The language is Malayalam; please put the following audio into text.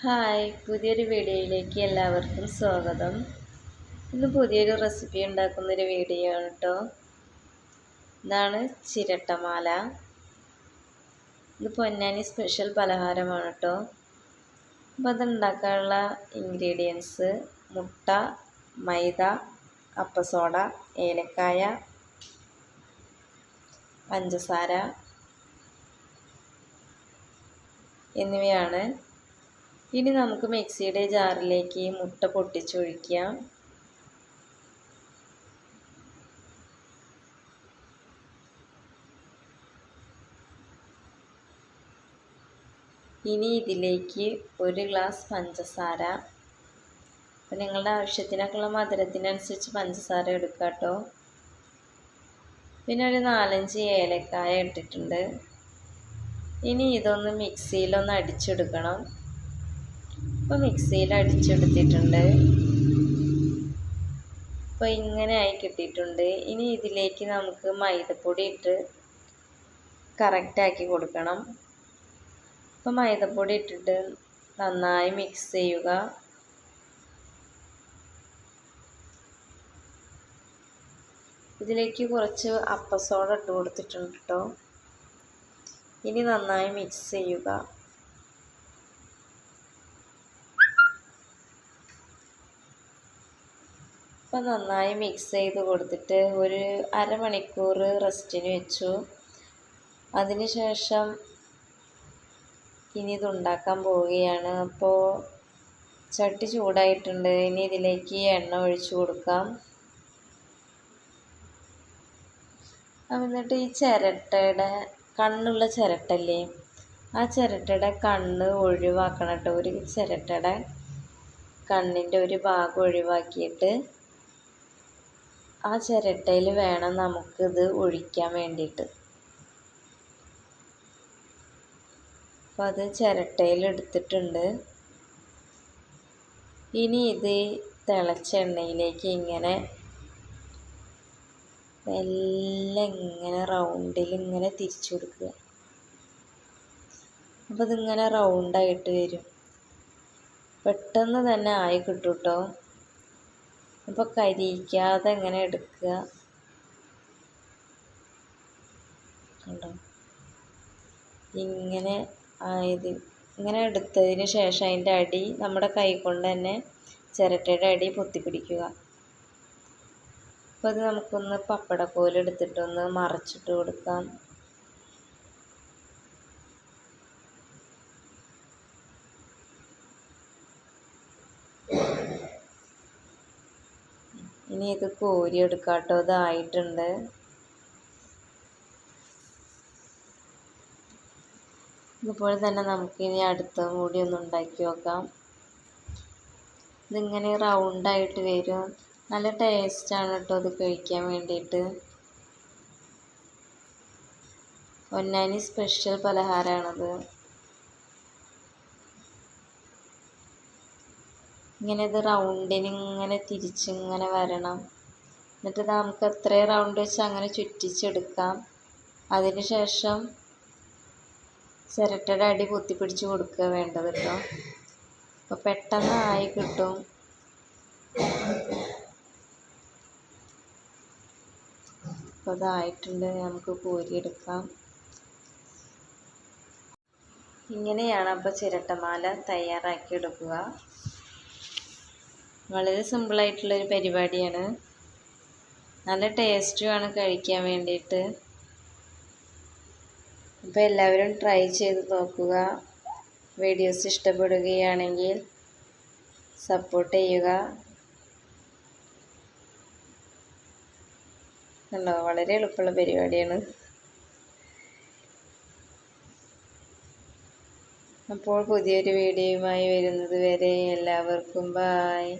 ഹായ് പുതിയൊരു വീഡിയോയിലേക്ക് എല്ലാവർക്കും സ്വാഗതം. ഇന്ന് പുതിയൊരു റെസിപ്പി ഉണ്ടാക്കുന്നൊരു വീഡിയോ ആണ് കേട്ടോ ഇതാണ് ചിരട്ടമാല. ഇത് പൊന്നാനി സ്പെഷ്യൽ പലഹാരമാണ് കേട്ടോ അപ്പോൾ അതുണ്ടാക്കാനുള്ള ഇൻഗ്രീഡിയൻസ് മുട്ട മൈദ അപ്പസോഡ ഏലക്കായ പഞ്ചസാര എന്നിവയാണ്. ഇനി നമുക്ക് മിക്സിയുടെ ജാറിലേക്ക് മുട്ട പൊട്ടിച്ചൊഴിക്കാം. ഇനി ഇതിലേക്ക് ഒരു ഗ്ലാസ് പഞ്ചസാര. അപ്പം നിങ്ങളുടെ ആവശ്യത്തിനൊക്കെയുള്ള മധുരത്തിനനുസരിച്ച് പഞ്ചസാര എടുക്കുക കേട്ടോ. പിന്നെ ഒരു നാലഞ്ച് ഏലക്കായ ഇട്ടിട്ടുണ്ട്. ഇനി ഇതൊന്ന് മിക്സിയിലൊന്ന് അടിച്ചെടുക്കണം. ഇപ്പോൾ മിക്സിയിൽ അടിച്ചെടുത്തിട്ടുണ്ട്. ഇപ്പോൾ ഇങ്ങനെ ആയി കിട്ടിയിട്ടുണ്ട്. ഇനി ഇതിലേക്ക് നമുക്ക് മൈദപ്പൊടി ഇട്ട് കറക്റ്റാക്കി കൊടുക്കണം. അപ്പോൾ മൈദപ്പൊടി ഇട്ടിട്ട് നന്നായി മിക്സ് ചെയ്യുക. ഇതിലേക്ക് കുറച്ച് അപ്പസോഡ ഇട്ട് കൊടുത്തിട്ടുണ്ട് കേട്ടോ ഇനി നന്നായി മിക്സ് ചെയ്യുക. അപ്പം നന്നായി മിക്സ് ചെയ്ത് കൊടുത്തിട്ട് ഒരു അരമണിക്കൂർ റെസ്റ്റിന് വെച്ചു. അതിനുശേഷം ഇനി ഇത് ഉണ്ടാക്കാൻ പോവുകയാണ്. അപ്പോൾ ചട്ടി ചൂടായിട്ടുണ്ട്. ഇനി ഇതിലേക്ക് എണ്ണ ഒഴിച്ചു കൊടുക്കാം. എന്നിട്ട് ഈ ചിരട്ടയുടെ കണ്ണുള്ള ചിരട്ടല്ലേ? ആ ചിരട്ടയുടെ കണ്ണ് ഒഴിവാക്കണം കേട്ടോ. ഒരു ചിരട്ടയുടെ കണ്ണിന്റെ ഒരു ഭാഗം ഒഴിവാക്കിയിട്ട് ആ ചിരട്ടയിൽ വേണം നമുക്കിത് ഒഴിക്കാൻ വേണ്ടിയിട്ട്. അപ്പം അത് ചിരട്ടയിൽ എടുത്തിട്ടുണ്ട്. ഇനി ഇത് തിളച്ച എണ്ണയിലേക്ക് ഇങ്ങനെ മെല്ലെ ഇങ്ങനെ റൗണ്ടിൽ ഇങ്ങനെ തിരിച്ചു കൊടുക്കുക. അപ്പോൾ ഇതിങ്ങനെ റൗണ്ടായിട്ട് വരും. പെട്ടെന്ന് തന്നെ ആയി കിട്ടും കേട്ടോ. അപ്പോൾ കരിയിക്കാതെ എങ്ങനെ എടുക്കുക? കണ്ടോ? ഇങ്ങനെ ആയത് ഇങ്ങനെ എടുത്തതിന് ശേഷം അതിന്റെ അടി നമ്മുടെ കൈ കൊണ്ട് തന്നെ ചിരട്ടയുടെ അടി പൊത്തിപ്പിടിക്കുക. അപ്പോൾ അത് നമുക്കൊന്ന് പപ്പടക്കോലെടുത്തിട്ടൊന്ന് മറച്ചിട്ട് കൊടുക്കാം. ഇനി ഇത് കോരി എടുക്കാട്ടോ കേട്ടോ ഇതായിട്ടുണ്ട്. ഇതുപോലെ തന്നെ നമുക്കിനി അടുത്ത കൂടി ഒന്ന് ഉണ്ടാക്കി നോക്കാം. ഇതിങ്ങനെ റൗണ്ടായിട്ട് വരും. നല്ല ടേസ്റ്റാണ് കേട്ടോ ഇത് കഴിക്കാൻ വേണ്ടിയിട്ട്. പൊന്നാനി സ്പെഷ്യൽ പലഹാരമാണത്. ഇങ്ങനെ ഇത് റൗണ്ടിന് ഇങ്ങനെ വരണം. എന്നിട്ട് നമുക്ക് എത്രയും റൗണ്ട് വെച്ച് അങ്ങനെ ചുറ്റിച്ചെടുക്കാം. അതിന് ശേഷം ചിരട്ടയുടെ അടി പൊത്തിപ്പിടിച്ച് കൊടുക്കുക വേണ്ടത് കേട്ടോ. അപ്പോൾ പെട്ടെന്ന് ആയി കിട്ടും. അപ്പോൾ അതായിട്ടുണ്ട് നമുക്ക് കോരിയെടുക്കാം. ഇങ്ങനെയാണ് അപ്പോൾ ചിരട്ടമാല തയ്യാറാക്കി എടുക്കുക. വളരെ സിമ്പിളായിട്ടുള്ളൊരു പരിപാടിയാണ്. നല്ല ടേസ്റ്റുമാണ് കഴിക്കാൻ വേണ്ടിയിട്ട്. അപ്പോൾ എല്ലാവരും ട്രൈ ചെയ്ത് നോക്കുക. വീഡിയോസ് ഇഷ്ടപ്പെടുകയാണെങ്കിൽ സപ്പോർട്ട് ചെയ്യുക. കണ്ടോ? വളരെ എളുപ്പമുള്ള പരിപാടിയാണ്. അപ്പോൾ പുതിയൊരു വീഡിയോയുമായി വരുന്നത് വരെ എല്ലാവർക്കും ബായ്